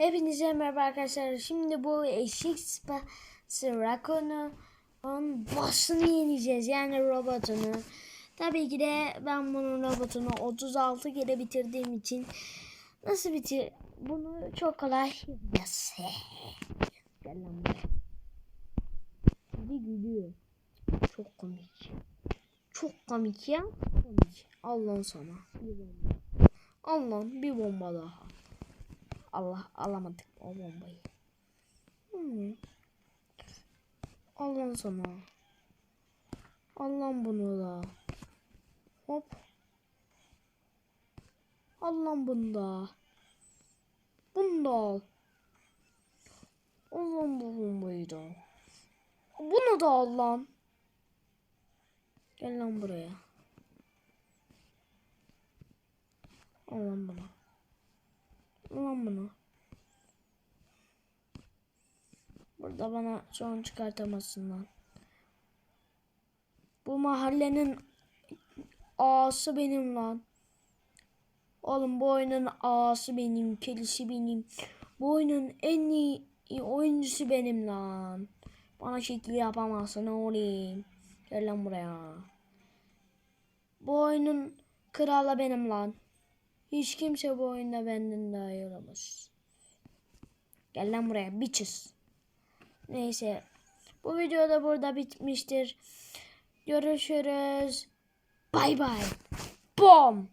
Hepinize merhaba arkadaşlar. Şimdi bu eşik sıpası Rakon'u onun boss'unu yeneceğiz. Yani robotunu. Tabii ki de ben bunun robotunu 36 kere bitirdiğim için nasıl bitir? Bunu çok kolay yes. Gel lan buraya. Bir gülüyor. Çok komik. Çok komik ya. Komik. Allah'ın sana. Bir bomba. Allah'ın bir bomba daha. Allah alamadık o bombayı. Hmm. Allah'ın sana. Allah'ın bunu da. Hop. Allah'ın bunu da. Bunu da al. Allah'ın bu bombayı da. Bunu da al lan. Gel lan buraya. Allah'ın bunu. Ulan bunu. Burada bana son çıkartamazsın lan. Bu mahallenin ağası benim lan. Oğlum bu oyunun ağası benim, kelisi benim. Bu oyunun en iyi, oyuncusu benim lan. Bana şekil yapamazsın oğlum. Gel lan buraya. Bu oyunun kralı benim lan. Hiç kimse bu oyunda benden daha. Gel lan buraya bitches. Neyse. Bu video da burada bitmiştir. Görüşürüz. Bay bay. Bom.